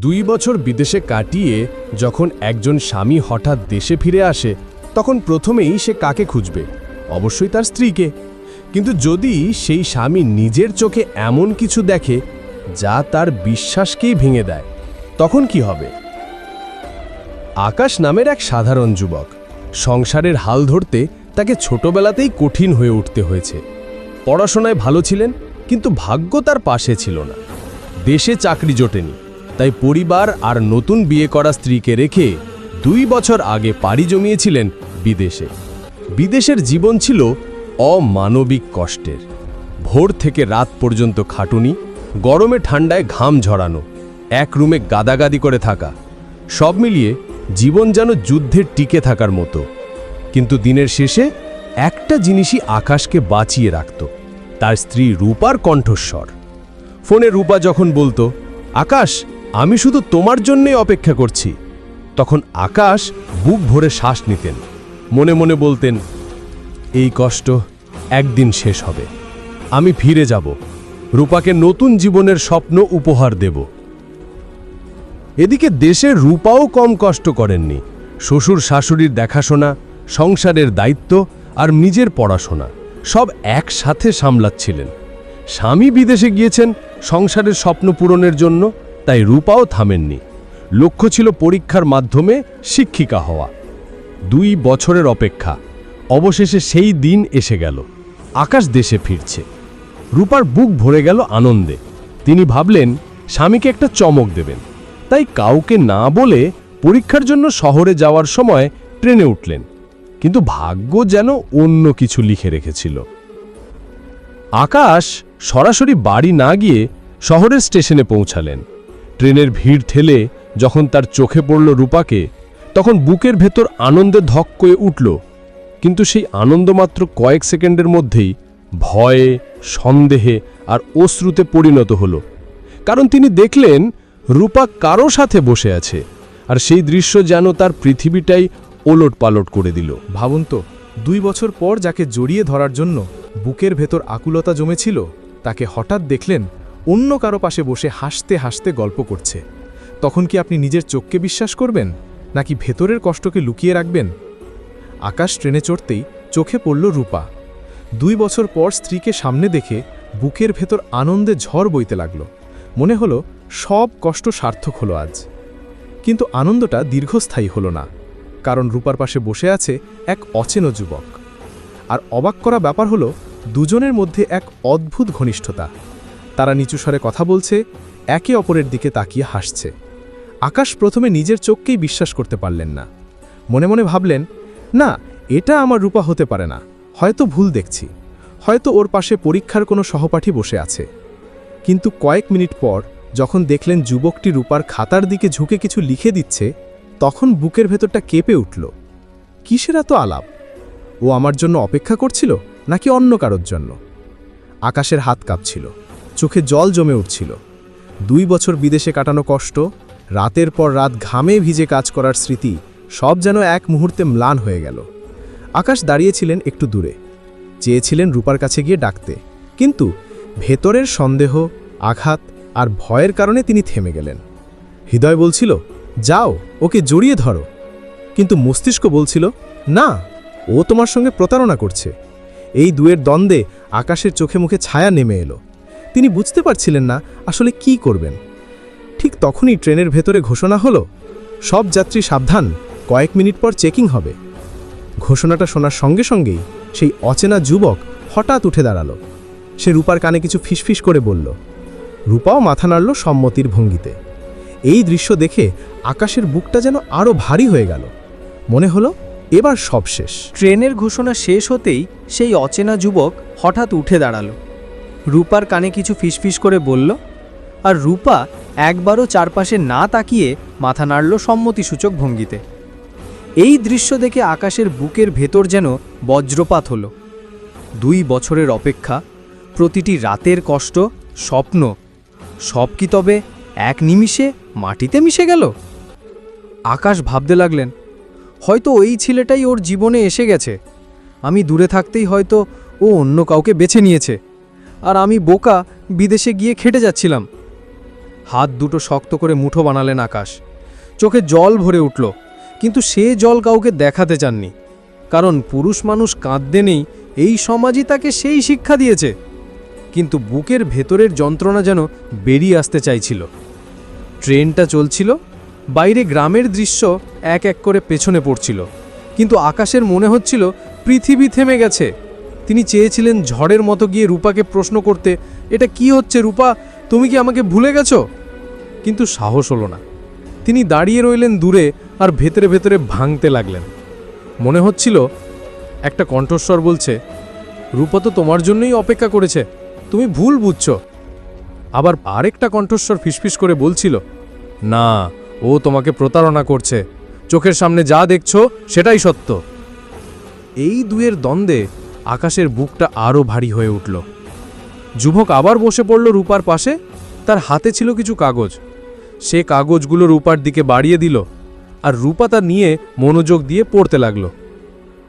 দুই বছর বিদেশে কাটিয়ে যখন একজন স্বামী হঠাৎ দেশে ফিরে আসে, তখন প্রথমেই সে কাকে খুঁজবে? অবশ্যই তার স্ত্রীকে। কিন্তু যদি সেই স্বামী নিজের চোখে এমন কিছু দেখে, যা তার বিশ্বাসকেই ভেঙে দেয়, তখন কি হবে? আকাশ নামের এক সাধারণ যুবক। সংসারের হাল ধরতে তাকে ছোটবেলাতেই কঠিন হয়ে উঠতে হয়েছে। পড়াশোনায় ভালো ছিলেন, কিন্তু ভাগ্য তার পাশে ছিল না। দেশে চাকরি জোটেনি। তাই পরিবার আর নতুন বিয়ে করা স্ত্রীকে রেখে দুই বছর আগে পাড়ি জমিয়েছিলেন বিদেশে। বিদেশের জীবন ছিল অমানবিক কষ্টের। ভোর থেকে রাত পর্যন্ত খাটুনি, গরমে ঠান্ডায় ঘাম ঝরানো, এক রুমে গাদাগাদি করে থাকা, সব মিলিয়ে জীবন যেন যুদ্ধের টিকে থাকার মতো। কিন্তু দিনের শেষে একটা জিনিসই আকাশকে বাঁচিয়ে রাখত, তার স্ত্রী রূপার কণ্ঠস্বর। ফোনে রূপা যখন বলতো, আকাশ আমি শুধু তোমার জন্যই অপেক্ষা করছি। তখন আকাশ বুক ভরে শ্বাস নিতেন। মনে মনে বলতেন, এই কষ্ট একদিন শেষ হবে। আমি ফিরে যাব। রূপাকে নতুন জীবনের স্বপ্ন উপহার দেব। এদিকে দেশে রূপাও কম কষ্ট করেননি। শ্বশুর শাশুড়ির দেখাশোনা, সংসারের দায়িত্ব আর নিজের পড়াশোনা সব একসাথে সামলাচ্ছিলেন। স্বামী বিদেশে গিয়েছেন সংসারের স্বপ্ন পূরণের জন্য তাই রূপাও থামেননি। লক্ষ্য ছিল পরীক্ষার মাধ্যমে শিক্ষিকা হওয়া। দুই বছরের অপেক্ষা। অবশেষে সেই দিন এসে গেল। আকাশ দেশে ফিরছে। রূপার বুক ভরে গেল আনন্দে। তিনি ভাবলেন, স্বামীকে একটা চমক দেবেন। তাই কাউকে না বলে পরীক্ষার জন্য শহরে যাওয়ার সময় ট্রেনে উঠলেন। কিন্তু ভাগ্য যেন অন্য কিছু লিখে রেখেছিল। আকাশ সরাসরি বাড়ি না গিয়ে শহরের স্টেশনে পৌঁছালেন। ট্রেনের ভিড় ঠেলে যখন তার চোখে পড়ল রূপাকে, তখন বুকের ভেতর আনন্দে ধক্কয়ে উঠল। কিন্তু সেই আনন্দ মাত্র কয়েক সেকেন্ডের মধ্যেই ভয়ে, সন্দেহে আর অশ্রুতে পরিণত হল। কারণ তিনি দেখলেন রূপা কারও সাথে বসে আছে আর সেই দৃশ্য যেন তার পৃথিবীটাই ওলট পালট করে দিল। ভাবুন তো, দুই বছর পর যাকে জড়িয়ে ধরার জন্য বুকের ভেতর আকুলতা জমেছিল, তাকে হঠাৎ দেখলেন অন্য কারও পাশে বসে হাসতে হাসতে গল্প করছে। তখন কি আপনি নিজের চোখকে বিশ্বাস করবেন, নাকি ভেতরের কষ্টকে লুকিয়ে রাখবেন? আকাশ ট্রেনে চড়তেই চোখে পড়ল রূপা। দুই বছর পর স্ত্রীকে সামনে দেখে বুকের ভেতর আনন্দে ঝড় বইতে লাগল। মনে হলো, সব কষ্ট সার্থক হলো আজ। কিন্তু আনন্দটা দীর্ঘস্থায়ী হলো না, কারণ রূপার পাশে বসে আছে এক অচেনো যুবক। আর অবাক করা ব্যাপার হলো, দুজনের মধ্যে এক অদ্ভুত ঘনিষ্ঠতা। তারা নিচু স্বরে কথা বলছে, একে অপরের দিকে তাকিয়ে হাসছে। আকাশ প্রথমে নিজের চোখকেই বিশ্বাস করতে পারলেন না। মনে মনে ভাবলেন, না, এটা আমার রূপা হতে পারে না। হয়তো ভুল দেখছি। হয়তো ওর পাশে পরীক্ষার কোনো সহপাঠী বসে আছে। কিন্তু কয়েক মিনিট পর যখন দেখলেন যুবকটি রূপার খাতার দিকে ঝুঁকে কিছু লিখে দিচ্ছে, তখন বুকের ভেতরটা কেঁপে উঠল। কিসের এত আলাপ? ও আমার জন্য অপেক্ষা করছিল নাকি অন্য কারোর জন্য? আকাশের হাত কাঁপছিল। চোখে জল জমে উঠছিল। দুই বছর বিদেশে কাটানো কষ্ট, রাতের পর রাত ঘামে ভিজে কাজ করার স্মৃতি, সব যেন এক মুহূর্তে ম্লান হয়ে গেল। আকাশ দাঁড়িয়েছিলেন একটু দূরে। চেয়েছিলেন রূপার কাছে গিয়ে ডাকতে। কিন্তু ভেতরের সন্দেহ, আঘাত আর ভয়ের কারণে তিনি থেমে গেলেন। হৃদয় বলছিল, যাও, ওকে জড়িয়ে ধরো। কিন্তু মস্তিষ্ক বলছিল, না, ও তোমার সঙ্গে প্রতারণা করছে। এই দুয়ের দ্বন্দ্বে আকাশের চোখে মুখে ছায়া নেমে এলো। তিনি বুঝতে পারছিলেন না আসলে কি করবেন। ঠিক তখনই ট্রেনের ভেতরে ঘোষণা হলো, সব যাত্রী সাবধান, কয়েক মিনিট পর চেকিং হবে। ঘোষণাটা শোনার সঙ্গে সঙ্গেই সেই অচেনা যুবক হঠাৎ উঠে দাঁড়াল। সে রূপার কানে কিছু ফিসফিস করে বলল, রূপাও মাথা নাড়ল সম্মতির ভঙ্গিতে। এই দৃশ্য দেখে আকাশের বুকটা যেন আরও ভারী হয়ে গেল। মনে হলো এবার সব শেষ। ট্রেনের ঘোষণা শেষ হতেই সেই অচেনা যুবক হঠাৎ উঠে দাঁড়াল। রূপার কানে কিছু ফিসফিস করে বলল, আর রূপা একবারও চারপাশে না তাকিয়ে মাথা নাড়ল সম্মতিসূচক ভঙ্গিতে। এই দৃশ্য দেখে আকাশের বুকের ভেতর যেন বজ্রপাত হলো। দুই বছরের অপেক্ষা, প্রতিটি রাতের কষ্ট, স্বপ্ন, সব কি তবে এক নিমিষে মাটিতে মিশে গেল? আকাশ ভাবতে লাগলেন, হয়তো ওই ছেলেটাই ওর জীবনে এসে গেছে। আমি দূরে থাকতেই হয়তো ও অন্য কাউকে বেছে নিয়েছে। আর আমি বোকা বিদেশে গিয়ে খেটে যাচ্ছিলাম। হাত দুটো শক্ত করে মুঠো বানালেন আকাশ। চোখে জল ভরে উঠল, কিন্তু সে জল কাউকে দেখাতে চাননি, কারণ পুরুষ মানুষ কাঁদতে নেই, এই সমাজই তাকে সেই শিক্ষা দিয়েছে। কিন্তু বুকের ভেতরের যন্ত্রণা যেন বেরিয়ে আসতে চাইছিল। ট্রেনটা চলছিল, বাইরে গ্রামের দৃশ্য এক এক করে পেছনে পড়ছিল, কিন্তু আকাশের মনে হচ্ছিল পৃথিবী থেমে গেছে। তিনি চেয়েছিলেন ঝড়ের মতো গিয়ে রূপাকে প্রশ্ন করতে, এটা কি হচ্ছে রূপা? তুমি কি আমাকে ভুলে গেছো? কিন্তু সাহস হলো না। তিনি দাঁড়িয়ে রইলেন দূরে আর ভেতরে ভেতরে ভাঙতে লাগলেন। মনে হচ্ছিল, একটা কণ্ঠস্বর বলছে, রূপা তো তোমার জন্যই অপেক্ষা করেছে, তুমি ভুল বুঝছ। আবার আরেকটা কণ্ঠস্বর ফিসফিস করে বলছিল, না, ও তোমাকে প্রতারণা করছে, চোখের সামনে যা দেখছ সেটাই সত্য। এই দুয়ের দ্বন্দ্বে আকাশের বুকটা আরও ভারী হয়ে উঠল। যুবক আবার বসে পড়ল রূপার পাশে। তার হাতে ছিল কিছু কাগজ। সে কাগজগুলো রূপার দিকে বাড়িয়ে দিল আর রূপা তা নিয়ে মনোযোগ দিয়ে পড়তে লাগল।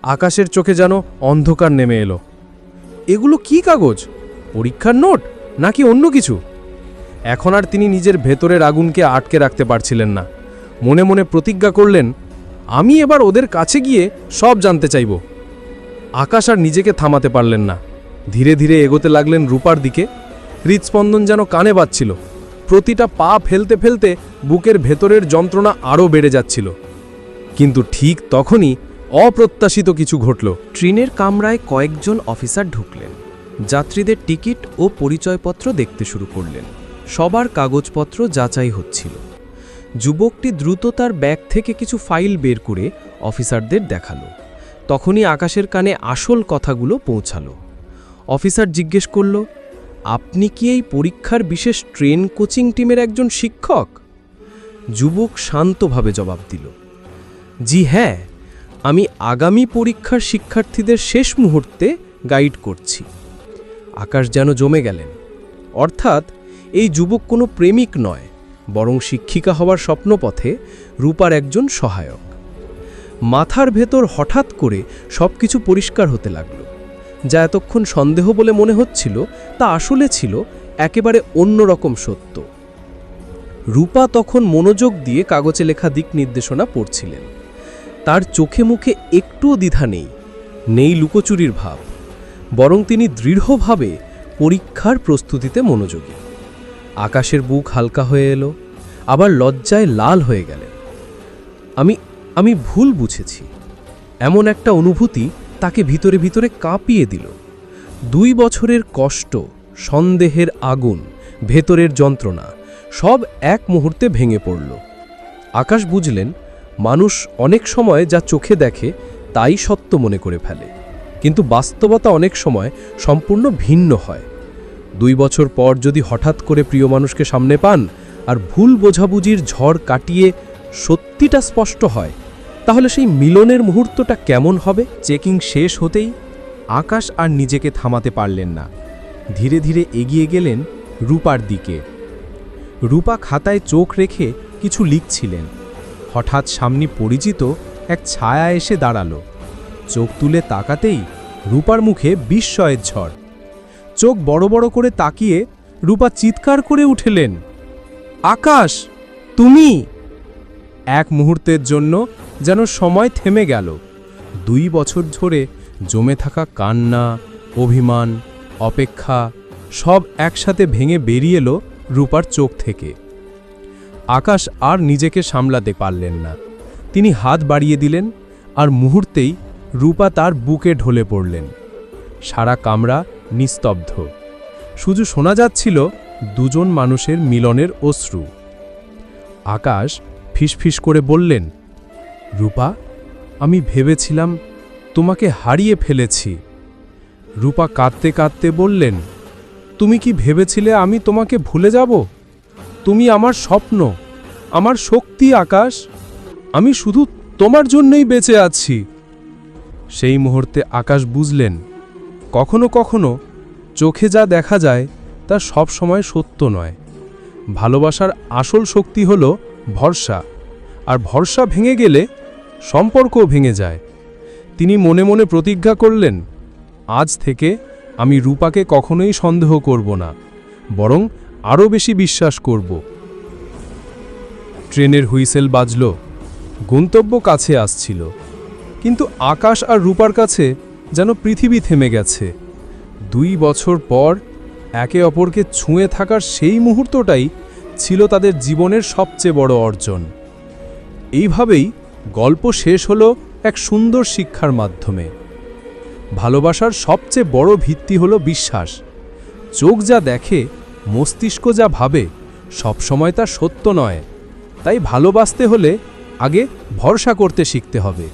আকাশের চোখে যেন অন্ধকার নেমে এলো। এগুলো কি কাগজ? পরীক্ষার নোট? নাকি অন্য কিছু? এখন আর তিনি নিজের ভেতরের আগুনকে আটকে রাখতে পারছিলেন না। মনে মনে প্রতিজ্ঞা করলেন, আমি এবার ওদের কাছে গিয়ে সব জানতে চাইব। আকাশ আর নিজেকে থামাতে পারলেন না। ধীরে ধীরে এগোতে লাগলেন রূপার দিকে। হৃদস্পন্দন যেন কানে বাজছিল। প্রতিটা পা ফেলতে ফেলতে বুকের ভেতরের যন্ত্রণা আরও বেড়ে যাচ্ছিল। কিন্তু ঠিক তখনই অপ্রত্যাশিত কিছু ঘটল। ট্রেনের কামরায় কয়েকজন অফিসার ঢুকলেন। যাত্রীদের টিকিট ও পরিচয়পত্র দেখতে শুরু করলেন। সবার কাগজপত্র যাচাই হচ্ছিল। যুবকটি দ্রুত তার ব্যাগ থেকে কিছু ফাইল বের করে অফিসারদের দেখাল। তখনই আকাশের কানে আসল কথাগুলো পৌঁছালো। অফিসার জিজ্ঞেস করল, আপনি কি এই পরীক্ষার বিশেষ ট্রেন কোচিং টিমের একজন শিক্ষক? যুবক শান্তভাবে জবাব দিল, জি হ্যাঁ আমি আগামী পরীক্ষার শিক্ষার্থীদের শেষ মুহূর্তে গাইড করছি। আকাশ যেন জমে গেলেন। অর্থাৎ, এই যুবক কোনো প্রেমিক নয়, বরং শিক্ষিকা হওয়ার স্বপ্নপথে রূপার একজন সহায়ক। মাথার ভেতর হঠাৎ করে সব কিছু পরিষ্কার হতে লাগল। যা এতক্ষণ সন্দেহ বলে মনে হচ্ছিল, তা আসলে ছিল একেবারে অন্যরকম সত্য। রূপা তখন মনোযোগ দিয়ে কাগজে লেখা দিক নির্দেশনা পড়ছিলেন। তার চোখে মুখে একটুও দ্বিধা নেই নেই লুকোচুরির ভাব, বরং তিনি দৃঢ়ভাবে পরীক্ষার প্রস্তুতিতে মনোযোগী। আকাশের বুক হালকা হয়ে এলো, আবার লজ্জায় লাল হয়ে গেলেন। আমি আমি ভুল বুঝেছি। এমন একটা অনুভূতি তাকে ভিতরে ভিতরে কাঁপিয়ে দিল। দুই বছরের কষ্ট, সন্দেহের আগুন, ভেতরের যন্ত্রণা, সব এক মুহূর্তে ভেঙে পড়ল। আকাশ বুঝলেন, মানুষ অনেক সময় যা চোখে দেখে তাই সত্য মনে করে ফেলে। কিন্তু বাস্তবতা অনেক সময় সম্পূর্ণ ভিন্ন হয়। দুই বছর পর যদি হঠাৎ করে প্রিয় মানুষকে সামনে পান, আর ভুল বোঝাবুঝির ঝড় কাটিয়ে সত্যিটা স্পষ্ট হয়। তাহলে সেই মিলনের মুহূর্তটা কেমন হবে? চেকিং শেষ হতেই আকাশ আর নিজেকে থামাতে পারলেন না। ধীরে ধীরে এগিয়ে গেলেন রূপার দিকে। রূপা খাতায় চোখ রেখে কিছু লিখছিলেন। হঠাৎ সামনে পরিচিত এক ছায়া এসে দাঁড়াল। চোখ তুলে তাকাতেই রূপার মুখে বিস্ময়ের ঝড়। চোখ বড় বড় করে তাকিয়ে রূপা চিৎকার করে উঠলেন, আকাশ, তুমি? এক মুহূর্তের জন্য যেন সময় থেমে গেল। দুই বছর ধরে জমে থাকা কান্না, অভিমান, অপেক্ষা সব একসাথে ভেঙে বেরিয়ে এলো রূপার চোখ থেকে। আকাশ আর নিজেকে সামলাতে পারলেন না। তিনি হাত বাড়িয়ে দিলেন আর মুহূর্তেই রূপা তার বুকে ঢলে পড়লেন। সারা কামরা নিস্তব্ধ। শুধু শোনা যাচ্ছিল দুজন মানুষের মিলনের অশ্রু। আকাশ ফিসফিস করে বললেন, রূপা, আমি ভেবেছিলাম তোমাকে হারিয়ে ফেলেছি। রূপা কাঁদতে কাঁদতে বললেন, তুমি কি ভেবেছিলে আমি তোমাকে ভুলে যাব? তুমি আমার স্বপ্ন, আমার শক্তি আকাশ, আমি শুধু তোমার জন্যই বেঁচে আছি। সেই মুহূর্তে আকাশ বুঝলেন, কখনো কখনো চোখে যা দেখা যায় তা সব সময় সত্য নয়। ভালোবাসার আসল শক্তি হল ভরসা। আর ভরসা ভেঙে গেলে সম্পর্কও ভেঙে যায়। তিনি মনে মনে প্রতিজ্ঞা করলেন, আজ থেকে আমি রূপাকে কখনোই সন্দেহ করব না, বরং আরও বেশি বিশ্বাস করব। ট্রেনের হুইসেল বাজল, গন্তব্য কাছে আসছিল। কিন্তু আকাশ আর রূপার কাছে যেন পৃথিবী থেমে গেছে। দুই বছর পর একে অপরকে ছুঁয়ে থাকার সেই মুহূর্তটাই ছিল তাদের জীবনের সবচেয়ে বড় অর্জন। এইভাবেই গল্প শেষ হলো এক সুন্দর শিক্ষার মাধ্যমে। ভালোবাসার সবচেয়ে বড় ভিত্তি হলো বিশ্বাস। চোখ যা দেখে, মস্তিষ্ক যা ভাবে, সবসময় তা সত্য নয়। তাই ভালোবাসতে হলে আগে ভরসা করতে শিখতে হবে।